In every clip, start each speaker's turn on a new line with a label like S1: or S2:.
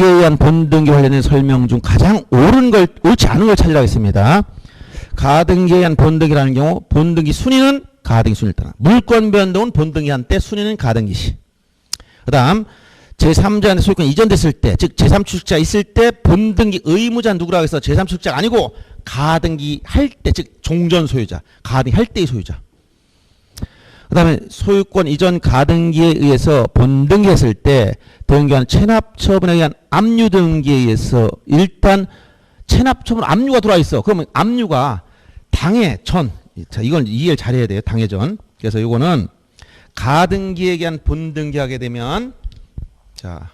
S1: 가등기에 의한 본등기 관련된 설명 중 가장 옳은 걸 옳지 않은 걸 찾으라고 했습니다. 가등기에 의한 본등기라는 경우 본등기 순위는 가등기 순위를 따라 물권 변동은 본등기 한때 순위는 가등기 시. 그다음 제3자한테 소유권 이전됐을 때, 즉 제3출자 있을 때 본등기 의무자 누구라고 해서 제3출자가 아니고 가등기 할 때, 즉 종전 소유자, 가등기 할 때의 소유자. 그 다음에 소유권 이전 가등기에 의해서 본등기했을 때 등기한 체납 처분에 의한 압류 등기에 의해서 일단 체납 처분 압류가 들어와 있어. 그러면 압류가 당해 전. 자, 이건 이해를 잘해야 돼요. 당해 전. 그래서 이거는 가등기에 의한 본등기하게 되면 자.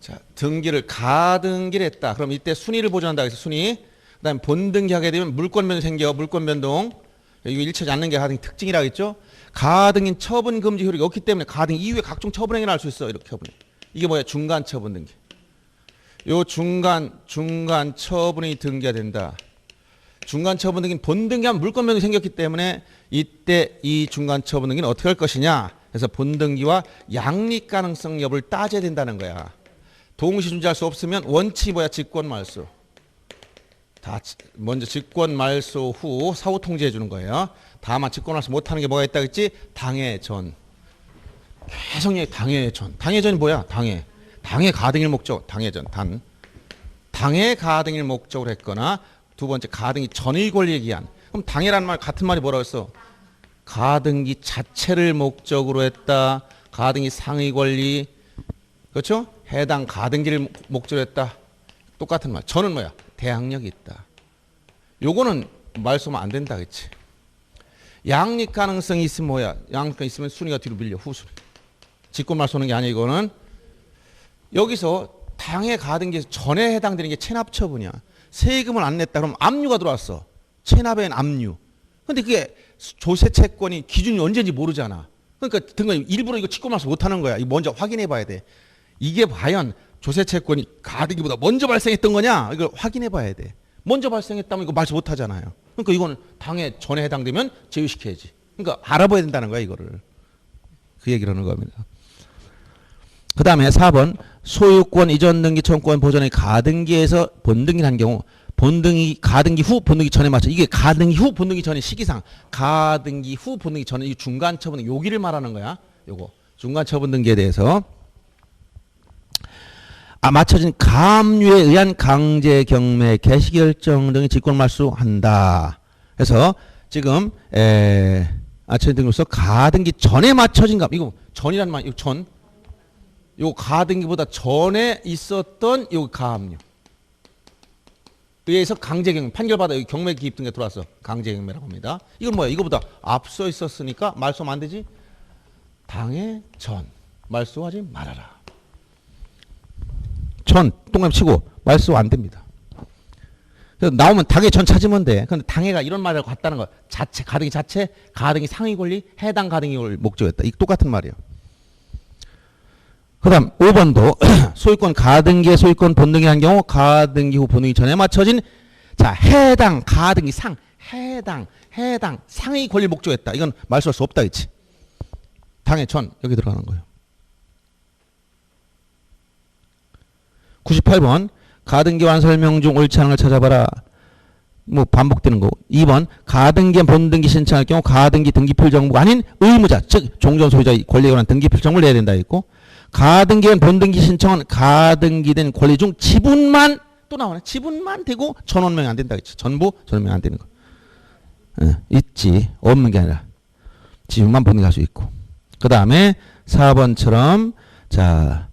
S1: 자, 등기를 가등기를 했다. 그럼 이때 순위를 보존한다. 그래서 순위. 그다음에 본등기 하게 되면 물권 변동 생겨. 물권 변동. 이거 일치하지 않는 게 가등 특징이라고 했죠. 가등인 처분 금지 효력이 없기 때문에 가등 이후에 각종 처분 행위를 할 수 있어. 이렇게 처분해. 이게 뭐야? 중간 처분 등기. 요 중간 중간 처분이 등기가 된다. 중간 처분 등기는 본등기하면 물권 변동이 생겼기 때문에 이때 이 중간 처분 등기는 어떻게 할 것이냐? 그래서 본등기와 양립 가능성 여부를 따져야 된다는 거야. 동시 존재할 수 없으면 원칙이 뭐야? 직권 말소. 다 지- 먼저 직권 말소 후 사후 통지해 주는 거예요. 다만 직권 말소 못 하는 게 뭐가 있다 그랬지? 당해 전. 계속 얘기 당해 전. 당해 전이 뭐야? 당해. 당해 가등일 목적. 당해 전. 단. 당해 가등일 목적으로 했거나 두 번째 가등기 전의 권리에 기한. 그럼 당해라는 말 같은 말이 뭐라고 했어? 가등기 자체를 목적으로 했다. 가등기 상의 권리. 그렇죠? 해당 가등기를 목- 목적으로 했다. 똑같은 말. 저는 뭐야? 대항력이 있다. 요거는 말쏘면 안 된다 그치? 양립 가능성이 있으면 뭐야? 양립 가능성이 있으면 순위가 뒤로 밀려 후순위. 직권 말 쏘는 게 아니야 이거는. 여기서 당해 가등기 전에 해당되는 게 체납 처분이야. 세금을 안 냈다 그러면 압류가 들어왔어. 체납엔 압류. 근데 그게 조세 채권이 기준이 언제인지 모르잖아. 그러니까 등간 일부러 이거 직권 말소 못 하는 거야. 이거 먼저 확인해 봐야 돼. 이게 과연 조세 채권이 가등기보다 먼저 발생했던 거냐? 이걸 확인해 봐야 돼. 먼저 발생했다면 이거 말소 못 하잖아요. 그러니까 이거는 당해 전에 해당되면 제외시켜야지. 그러니까 알아봐야 된다는 거야, 이거를. 그 얘기를 하는 겁니다. 그 다음에 4번 소유권 이전 등기 청권 보전의 가등기에서 본등기를 한 경우 본등기 가등기 후 본등기 전에 맞춰 이게 가등기 후 본등기 전의 시기상 가등기 후 본등기 전에 이 중간 처분 여기를 말하는 거야. 요거 중간 처분 등기에 대해서 아 맞춰진 감류에 의한 강제 경매 개시 결정 등의 직권 말소한다. 그래서 지금 에 맞춰진 등기로서 가등기 전에 맞춰진 감 이거 전이란 말 이거 전요 가등기보다 전에 있었던 요 가압류. 의해서 강제 경매 판결받아 여기 경매 기입 등에 들어왔어 강제 경매라고 합니다. 이건 뭐야? 이거보다 앞서 있었으니까 말소하면 안 되지? 당해 전 말소하지 말아라. 전 동그라미 치고 말소 안 됩니다. 그래서 나오면 당해 전 찾으면 돼. 근데 당해가 이런 말을 같다는 거 자체 가등기 자체 가등기 상위 권리 해당 가등기를 목적했다. 이 똑같은 말이에요. 그다음 5번도 소유권 가등기의 소유권 본등기 한 경우 가등기 후 본등기 전에 맞춰진 자 해당 가등기 상 해당 해당 상의 권리 목적했다. 이건 말소할 수 없다 그치 당해 전 여기 들어가는 거예요. 98번 가등기 완 설명 중 옳지 않은 걸 찾아봐라. 뭐 반복되는 거. 2번 가등기 본등기 신청할 경우 가등기 등기필 정보가 아닌 의무자 즉 종전 소유자의 권리에 관한 등기필 정보를 내야 된다 했고 가등기엔 본등기 신청은 가등기된 권리 중 지분만 또 나오네. 지분만 되고 전원명이 안 된다 했죠. 전부 전원명이 안 되는 거. 예, 있지. 없는 게 아니라 지분만 본등할 수 있고. 그 다음에 4번처럼 자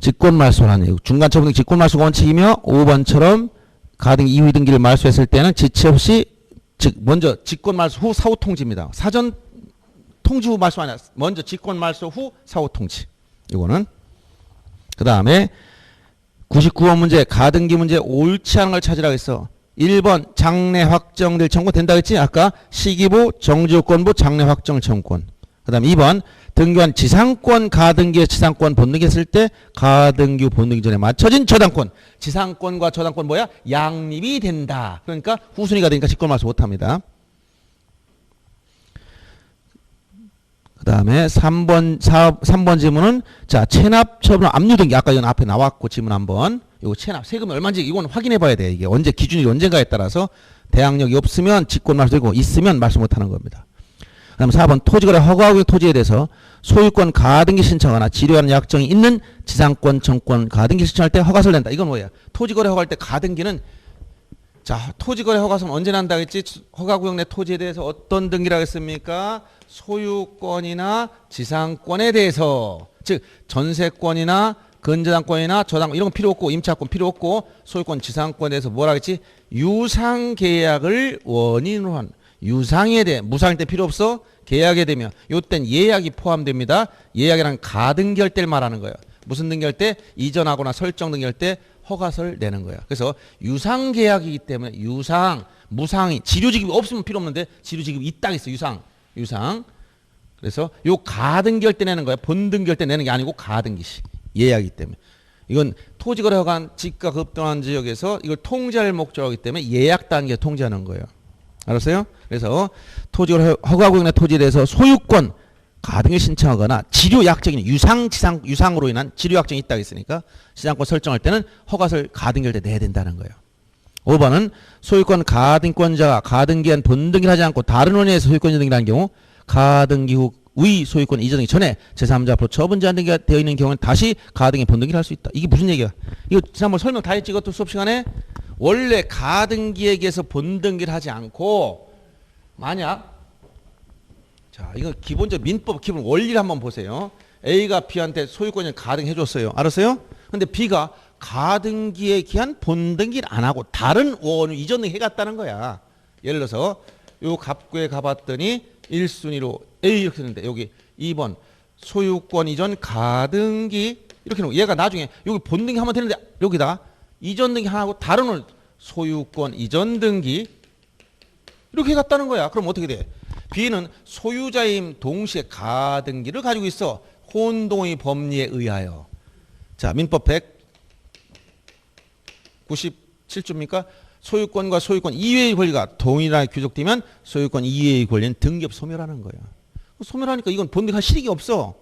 S1: 직권 말소라는 중간 처분 직권 말소 원칙이며 5번처럼 가등 이후 등기를 말소했을 때는 지체 없이 즉 먼저 직권 말소 후 사후 통지입니다. 사전 통지 후 말소 아니야. 먼저 직권 말소 후 사후 통지. 이거는 그 다음에 99번 문제 가등기 문제 옳지 않은 걸 찾으라고 했어. 1번 장래 확정될 청구 된다 했지? 아까 시기부 정지요건부 장래 확정 청구권. 그 다음 2번 등기한 지상권 가등기의 지상권 본등기 했을 때 가등기 후 본등기 전에 맞춰진 저당권. 지상권과 저당권 뭐야? 양립이 된다. 그러니까 후순위가 되니까 직권 말소 못합니다. 다음에 3번, 4, 3번 질문은 자, 체납 처분 압류 등기. 아까 이건 앞에 나왔고 질문 한번. 요거 체납 세금이 얼마인지 이건 확인해 봐야 돼. 이게 언제 기준이 언젠가에 따라서 대항력이 없으면 직권 말소되고 있으면 말소 못 하는 겁니다. 그 다음 4번 토지거래 허가구역 토지에 대해서 소유권 가등기 신청하거나 지료하는 약정이 있는 지상권 청권 가등기 신청할 때 허가서를 낸다. 이건 뭐야? 토지거래 허가할 때 가등기는 자, 토지거래 허가서는 언제 난다 했지? 허가구역 내 토지에 대해서 어떤 등기라고 했습니까? 소유권이나 지상권에 대해서 즉 전세권이나 근저당권이나 저당 이런 건 필요 없고 임차권 필요 없고 소유권 지상권에 대해서 뭐라 했지? 유상 계약을 원인으로 한 유상에 대해 무상일 때 필요 없어 계약에 되면 요땐 예약이 포함됩니다. 예약이란 가등기할 때를 말하는 거예요. 무슨 등기할 때 이전하거나 설정 등기할 때 허가서를 내는 거예요. 그래서 유상 계약이기 때문에 유상 무상이 지료 지급이 없으면 필요 없는데 지료 지급이 있다 했어 유상 유상 그래서 요 가등기할 때 내는 거야 본등기할 때 내는 게 아니고 가등기시 예약이기 때문에 이건 토지거래 허가한 지가 급등한 지역에서 이걸 통제할 목적이기 때문에 예약 단계 통제하는 거예요. 알았어요? 그래서 토지거래 허가구역 내 토지에 대해서 소유권 가등기 신청하거나 지료 약정이 유상 지상 유상으로 인한 지료 약정이 있다고 했으니까 시장권 설정할 때는 허가서를 가등기할 때 내야 된다는 거예요. 5번은 소유권 가등권자가 가등기한 본등기를 하지 않고 다른 원인에서 소유권 이전등기를 한 경우 가등기 후 의 소유권 이전등기 전에 제3자 앞으로 처분 제한 등기가 되어 있는 경우는 다시 가등기 본등기를 할 수 있다. 이게 무슨 얘기야? 이거 지난번 설명 다 했지 이것도 수업 시간에 원래 가등기에게서 본등기를 하지 않고 만약 자, 이건 기본적 민법 기본 원리를 한번 보세요. A가 B한테 소유권을 가등해 줬어요. 알았어요? 근데 B가 가등기에 기한 본등기를 안 하고 다른 원을 이전 등해 갔다는 거야. 예를 들어서 요 갑구에 가봤더니 1순위로 A 이렇게 했는데 여기 2번 소유권 이전 가등기 이렇게 놓고 얘가 나중에 여기 본등기 하면 되는데 여기다 이전 등기 하나 하고 다른 원 소유권 이전 등기 이렇게 갔다는 거야. 그럼 어떻게 돼? B는 소유자임 동시에 가등기를 가지고 있어. 혼동의 법리에 의하여. 자, 민법 197조입니까? 소유권과 소유권 이외의 권리가 동일하게 귀속되면 소유권 이외의 권리는 등기업 소멸하는 거야. 소멸하니까 이건 본등할 실익이 없어.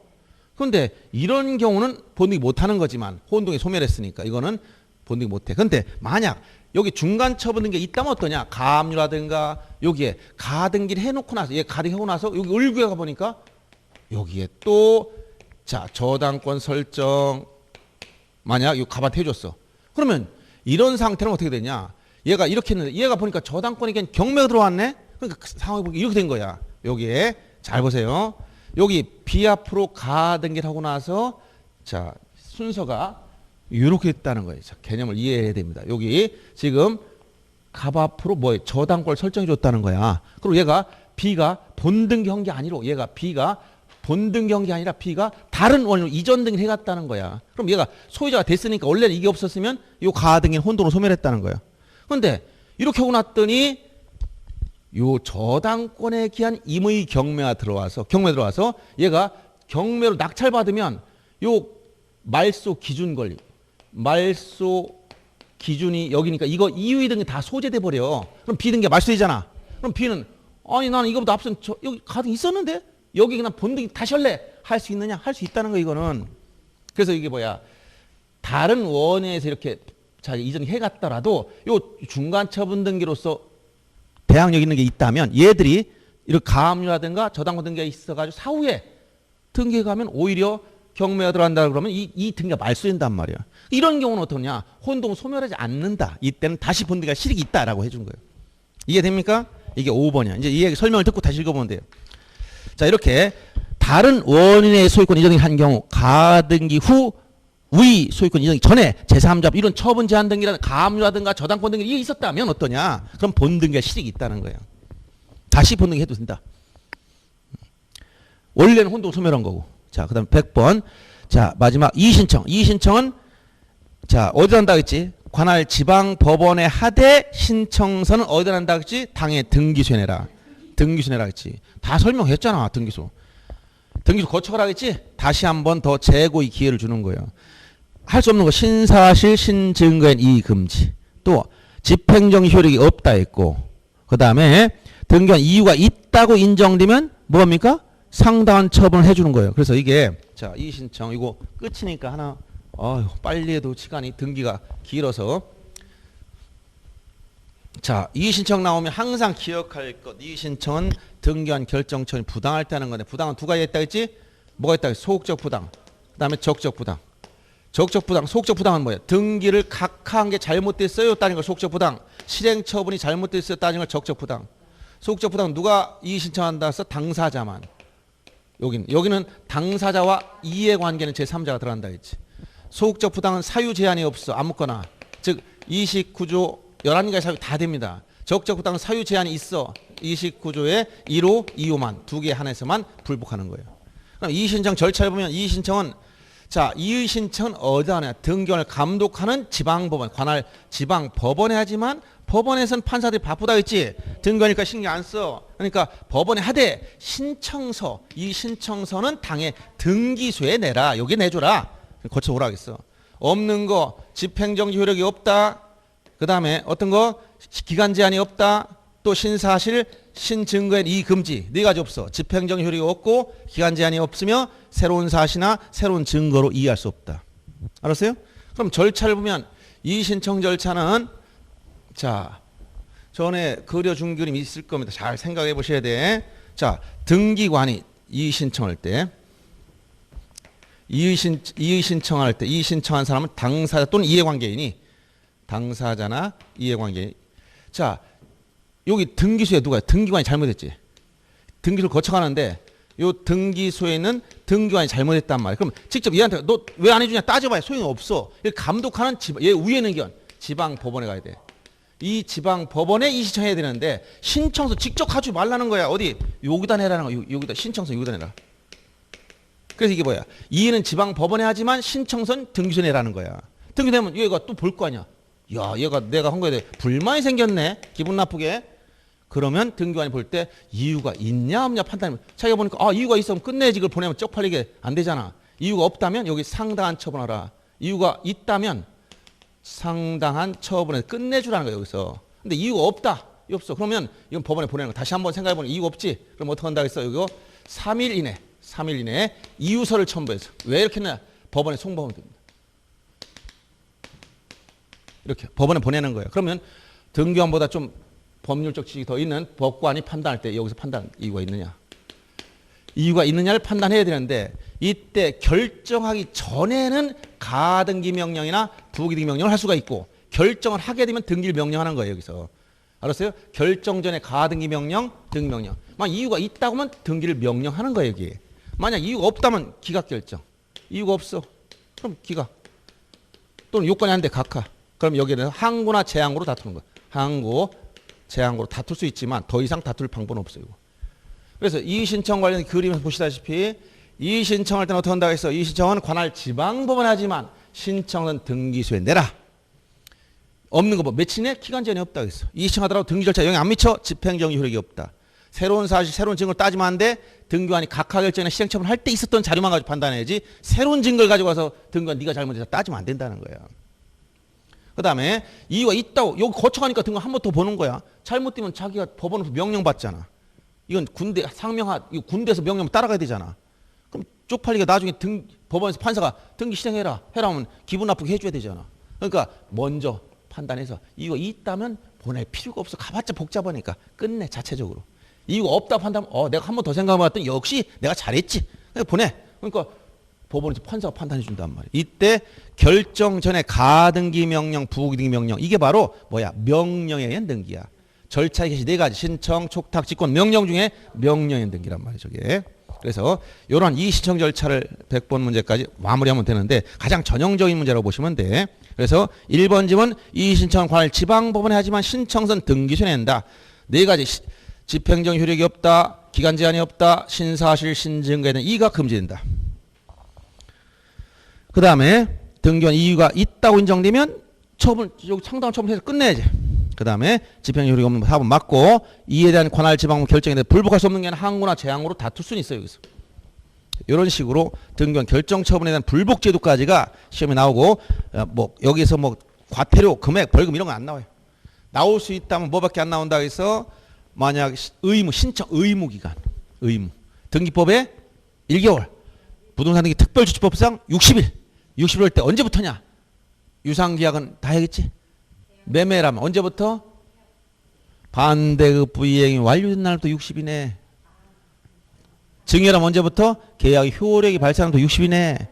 S1: 그런데 이런 경우는 본등이 못하는 거지만 혼동이 소멸했으니까 이거는 본등이 못해. 근데 만약 여기 중간 처분 등기 있다면 어떠냐? 가압류라든가 여기에 가등기를 해놓고 나서 얘 가등하고 나서 여기 을구에 가 보니까 여기에 또 자 저당권 설정 만약 이 가밭 해줬어. 그러면 이런 상태는 어떻게 되냐? 얘가 이렇게 했는데 얘가 보니까 저당권에겐 경매가 들어왔네. 그러니까 그 상황이 보니까 이렇게 된 거야. 여기에 잘 보세요. 여기 B 앞으로 가등기를 하고 나서 자 순서가 이렇게 있다는 거예요. 자, 개념을 이해해야 됩니다. 여기 지금 갑 앞으로 뭐 저당권 설정해 줬다는 거야. 그리고 얘가 B가 한게 아니로 얘가 B가 한게 아니라 B가 다른 원료 이전 등기를 해갔다는 거야. 그럼 얘가 소유자가 됐으니까 원래는 이게 없었으면 요 가등기는 혼동으로 소멸했다는 거야. 그런데 이렇게 하고 났더니 요 저당권에 기한 임의 경매가 들어와서 경매 들어와서 얘가 경매로 낙찰받으면 요 말소 기준 권리 말소 기준이 여기니까 이거 이유의 등이 다 소재돼 버려. 그럼 B 등기가 말소되잖아. 그럼 B는 아니 나는 이거보다 앞선 저 여기 가등 있었는데 여기 그냥 본등기 다시 할래 할 수 있느냐 할 수 있다는 거 이거는. 그래서 이게 뭐야 다른 원에서 이렇게 자 이전이 해갔더라도 요 중간 처분 등기로서 대항력 있는 게 있다면 얘들이 이렇게 가압류라든가 저당권 등기가 있어가지고 사후에 등기에 가면 오히려 경매가 들어간다 그러면 이, 이 등기가 말소된단 말이야. 이런 경우는 어떠냐? 혼동 소멸하지 않는다. 이때는 다시 본등기가 실익이 있다라고 해준 거예요. 이해됩니까? 이게 5번이야. 이제 이 설명을 듣고 다시 읽어보면 돼요. 자 이렇게 다른 원인의 소유권 이전이 한 경우 가등기 후 위 소유권 이전이 전에 제3자 이런 처분 제한 등기라든가 가압류라든가 저당권 등기 이게 있었다면 어떠냐? 그럼 본등기가 실익이 있다는 거예요. 다시 본등기 해도 된다. 원래는 혼동 소멸한 거고. 자, 그 다음 100번. 자, 마지막 이의신청. 이의신청은 자, 어디다 한다 했지? 관할 지방 법원에 하되 신청서는 어디다 한다 했지? 당에 등기소에 내라. 등기소 내라 했지. 다 설명했잖아, 등기소. 등기소 거쳐가라 했지? 다시 한 번 더 재고의 기회를 주는 거예요. 할 수 없는 거 신사실 신증거인 이의 금지. 또 집행정 효력이 없다 했고. 그다음에 등기한 이유가 있다고 인정되면 뭐합니까? 상당한 처분을 해주는 거예요. 그래서 이게 자 이의신청 이거 끝이니까 하나 어휴, 빨리 해도 시간이 등기가 길어서. 자 이의신청 나오면 항상 기억할 것. 이의신청은 등기한 결정처리 부당할 때 하는 건데 부당은 두 가지 있다 했지? 뭐가 있다 소극적 부당. 그 다음에 적적 부당. 적적 부당 소극적 부당은 뭐예요? 등기를 각하한 게 잘못됐어요 따진 걸 소극적 부당. 실행 처분이 잘못됐어요 따진 걸 적적 부당. 소극적 부당 누가 이의신청한다 해서 당사자만 여기는 여기는 당사자와 이해관계는 제3자가 들어간다 했지 소극적 부당은 사유 제한이 없어 아무거나 즉 이식 구조 11가지 사유 다 됩니다. 적적 부당은 사유 제한이 있어. 이식 구조에 1호, 2호만 두 개 한해서만 불복하는 거예요. 그럼 이의 신청 절차를 보면 이의 신청은 자, 이의 신청은 어디다 하냐? 등기원을 감독하는 지방법원, 관할 지방 법원에 하지만 법원에선 판사들이 바쁘다 했지. 등기원이니까 신경 안 써. 그러니까 법원에 하되 신청서, 이 신청서는 당의 등기소에 내라. 여기 내줘라. 거쳐 오라 겠어. 없는 거 집행정지 효력이 없다. 그 다음에 어떤 거 기간 제한이 없다. 또 신사실 신증거엔 이 금지 네 가지 없어. 집행정 효력이 없고 기간 제한이 없으며 새로운 사실이나 새로운 증거로 이해할 수 없다. 알았어요? 그럼 절차를 보면 이 신청 절차는 자 전에 그려준 그림이 있을 겁니다. 잘 생각해 보셔야 돼. 자 등기관이 이 신청할 때 이의 신 이의 신청할 때 이의 신청한 사람은 당사자 또는 이해관계인이 당사자나 이해관계인. 자 여기 등기소에 누가 등기관이 잘못했지. 등기소를 거쳐가는데 요 등기소에 있는 등기관이 잘못했단 말이야. 그럼 직접 얘한테 너 왜 안 해주냐 따져봐야 소용이 없어. 이 감독하는 지방 얘 위에 있는 견 지방 법원에 가야 돼. 이 지방 법원에 이 신청해야 되는데 신청서 직접 하지 말라는 거야. 어디 여기다 내라는 거야. 요- 여기다 신청서 여기다 내라. 그래서 이게 뭐야? 이해는 지방 법원에 하지만 신청선 등기소 내라는 거야. 등기되면 얘가 또 볼 거 아니야. 야, 얘가 내가 한 거에 대해 불만이 생겼네. 기분 나쁘게. 그러면 등기관이 볼 때 이유가 있냐 없냐 판단하면 자기가 보니까 아 이유가 있으면 끝내지 그걸 보내면 쪽팔리게 안 되잖아. 이유가 없다면 여기 상당한 처분하라. 이유가 있다면 상당한 처분에 끝내주라는 거야 여기서. 근데 이유가 없다. 없어. 그러면 이건 법원에 보내는 거. 다시 한번 생각해 보니 이유가 없지. 그럼 어떻게 한다 했어? 이거 3일 이내, 3일 이내에 이유서를 첨부해서 왜 이렇게 했냐? 법원에 송부하면 됩니다. 이렇게 법원에 보내는 거예요. 그러면 등기관보다 좀 법률적 지식이 더 있는 법관이 판단할 때 여기서 판단 이유가 있느냐? 이유가 있느냐를 판단해야 되는데 이때 결정하기 전에는 가등기 명령이나 부기등기 명령을 할 수가 있고 결정을 하게 되면 등기를 명령하는 거예요 여기서 알았어요? 결정 전에 가등기 명령, 등기 명령. 만약 이유가 있다고 하면 등기를 명령하는 거예요 여기. 만약 이유가 없다면 기각 결정. 이유가 없어. 그럼 기각. 또는 요건이 한데 각하. 그럼 여기는 항고나 재항고로 다투는 거야. 항고, 재항고로 다툴 수 있지만 더 이상 다툴 방법은 없어요. 그래서 이의 신청 관련 그림을 보시다시피 이의 신청할 때는 어떻게 한다고 했어? 이의 신청은 관할 지방법원 하지만 신청은 등기소에 내라. 없는 거 뭐 며칠 내 기간 제한이 없다고 했어. 이의 신청하더라도 등기 절차 영향 안 미쳐 집행정의 효력이 없다. 새로운 사실, 새로운 증거를 따지면 안 돼. 등기관이 각하 결정이나 시행처분 할때 있었던 자료만 가지고 판단해야지. 새로운 증거를 가지고 와서 등기관 네가 잘못해서 따지면 안 된다는 거야. 그 다음에 이유가 있다고 여기 거쳐가니까 등관 한번 더 보는 거야. 잘못되면 자기가 법원에서 명령 받잖아. 이건 군대 상명하 이거 군대에서 명령 따라가야 되잖아. 그럼 쪽팔리게 나중에 등 법원에서 판사가 등기 실행해라 해라 하면 기분 나쁘게 해줘야 되잖아. 그러니까 먼저 판단해서 이유가 있다면 보낼 필요가 없어. 가봤자 복잡하니까 끝내 자체적으로. 이유가 없다 판단하면 어 내가 한 번 더 생각해봤더니 역시 내가 잘했지. 그러니까 보내. 그러니까 법원에서 판사가 판단해 준단 말이야. 이때 결정 전에 가등기 명령, 부기등기 명령 이게 바로 뭐야 명령에 의한 등기야. 절차의 개시 네 가지 신청, 촉탁, 직권, 명령 중에 의한 등기란 말이야 저게. 그래서 이런 이 신청 절차를 100번 문제까지 마무리하면 되는데 가장 전형적인 문제라고 보시면 돼. 그래서 1번 지문 이 신청 관할 지방법원에 하지만 신청선 등기소에 낸다. 네 가지 시- 집행정 효력이 없다. 기간 제한이 없다. 신사실 신증거에 대한 이가 금지된다. 그 다음에 등기관 이유가 있다고 인정되면 처분 상당한 처분해서 끝내야지. 그 다음에 집행 효력이 없는 사업은 맞고 이에 대한 관할 지방법 결정에 대해 불복할 수 없는 게 아니라 항고나 재항고로 다툴 수는 있어요 여기서. 이런 식으로 등기관 결정 처분에 대한 불복 제도까지가 시험에 나오고 어, 뭐 여기서 뭐 과태료 금액 벌금 이런 거 안 나와요. 나올 수 있다면 뭐밖에 안 나온다 해서 만약 시- 의무 신청 의무 기간 의무 등기법에 1개월. 부동산 등기 특별조치법상 60일. 60일 때 언제부터냐? 유상계약은 다 해야겠지? 매매라면 언제부터? 반대급 부이행이 완료된 날부터 60이네. 증여라면 언제부터? 계약의 효력이 발생한 또 60이네.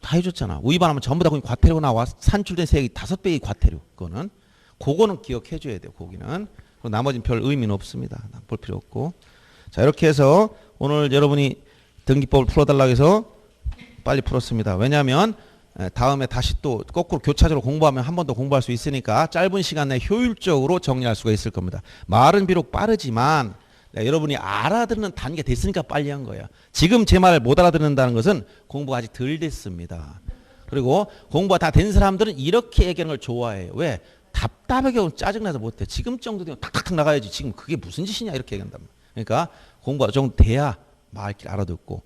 S1: 다 해줬잖아. 위반하면 전부 다 그냥 과태료 나와. 산출된 세액이 다섯 배의 과태료. 그거는. 그거는 기억해 줘야 돼요. 거기는. 그리고 나머지는 별 의미는 없습니다. 볼 필요 없고. 자, 이렇게 해서 오늘 여러분이 등기법을 풀어달라고 해서 빨리 풀었습니다. 왜냐하면 에, 다음에 다시 또 거꾸로 교차적으로 공부하면 한 번 더 공부할 수 있으니까 짧은 시간 내에 효율적으로 정리할 수가 있을 겁니다. 말은 비록 빠르지만 네, 여러분이 알아듣는 단계 됐으니까 빨리 한 거예요. 지금 제 말을 못 알아듣는다는 것은 공부가 아직 덜 됐습니다. 그리고 공부가 다 된 사람들은 이렇게 얘기하는 걸 좋아해요. 왜? 답답하게 짜증나서 못해. 지금 정도 되면 탁탁탁 나가야지. 지금 그게 무슨 짓이냐 이렇게 얘기한단 말이에요. 그러니까 공부가 정도 돼야 말길 알아듣고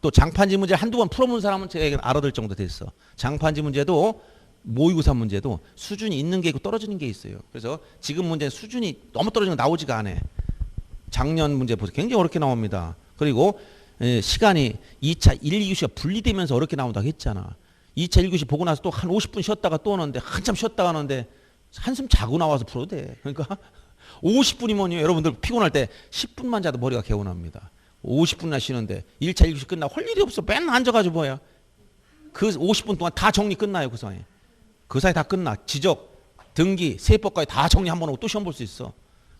S1: 또 장판지 문제 한두 번 풀어본 사람은 제가 알아들 정도 됐어. 장판지 문제도 모의고사 문제도 수준이 있는 게 있고 떨어지는 게 있어요. 그래서 지금 문제는 수준이 너무 떨어지는 거 나오지가 않아. 작년 문제 보세요. 굉장히 어렵게 나옵니다. 그리고 에, 시간이 2차 1, 2교시가 분리되면서 어렵게 나온다고 했잖아. 2차 1교시 보고 나서 또 한 50분 쉬었다가 또 오는데 한참 쉬었다가 하는데 한숨 자고 나와서 풀어도 돼. 그러니까 50분이면요. 여러분들 피곤할 때 10분만 자도 머리가 개운합니다. 50분이나 쉬는데 1차 1교시 끝나 할 일이 없어. 맨날 앉아가지고 뭐야. 그 50분 동안 다 정리 끝나요. 그 사이에. 그 사이 다 끝나. 지적, 등기, 세법까지 다 정리 한 번 하고 또 시험 볼 수 있어.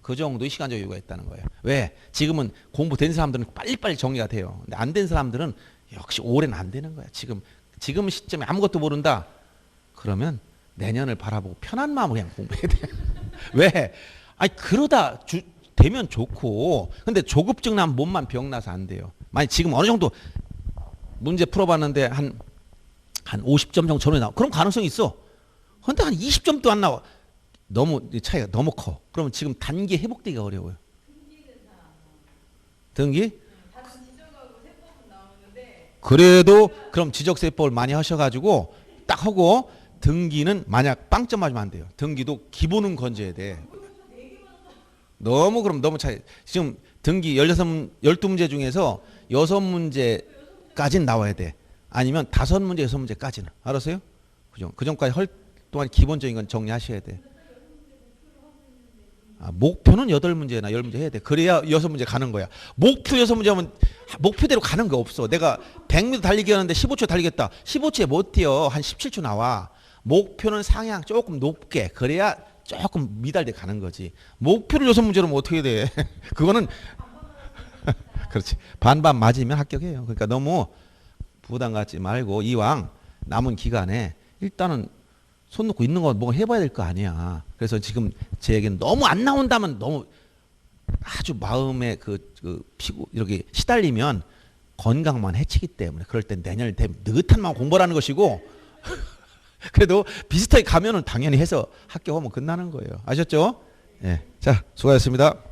S1: 그 정도의 시간적 여유가 있다는 거예요. 왜? 지금은 공부된 사람들은 빨리빨리 정리가 돼요. 근데 안 된 사람들은 역시 올해는 안 되는 거야. 지금 지금 시점에 아무것도 모른다. 그러면 내년을 바라보고 편한 마음으로 그냥 공부해야 돼. 왜? 아니 그러다 주, 되면 좋고 근데 조급증 나면 몸만 병나서 안 돼요. 만약 지금 어느 정도 문제 풀어봤는데 한 한 50점 정도 전에 나와. 그럼 가능성이 있어. 근데 한 20점도 안 나와. 너무 이 차이가 너무 커. 그러면 지금 단계 회복되기가 어려워요. 등기? 그래도 그럼 지적세법을 많이 하셔가지고 딱 하고 등기는 만약 빵점 맞으면 안 돼요. 등기도 기본은 건져야 돼. 너무 그럼 너무 차이. 지금 등기 16문, 12문제 중에서 6문제까지는 나와야 돼. 아니면 5문제, 6문제까지는. 알았어요? 그죠? 그 전까지 할 동안 기본적인 건 정리하셔야 돼. 아, 목표는 8문제나 10문제 해야 돼. 그래야 6문제 가는 거야. 목표 6문제 하면 목표대로 가는 거 없어. 내가 100m 달리기 하는데 15초 달리겠다. 15초에 못 뛰어. 한 17초 나와. 목표는 상향 조금 높게. 그래야 조금 미달돼 가는 거지. 목표를 6문제로 어떻게 돼? 그거는 그렇지. 반반 맞으면 합격해요. 그러니까 너무 부담 갖지 말고 이왕 남은 기간에 일단은 손 놓고 있는 거뭐 해봐야 될 거 아니야. 그래서 지금 제 얘기는 너무 안 나온다면 너무 아주 마음에 그, 그 피고 이렇게 시달리면 건강만 해치기 때문에 그럴 땐 내년에 되면 느긋한 마음 공부하는 것이고 그래도 비슷하게 가면은 당연히 해서 합격하면 끝나는 거예요. 아셨죠? 예. 자, 수고하셨습니다.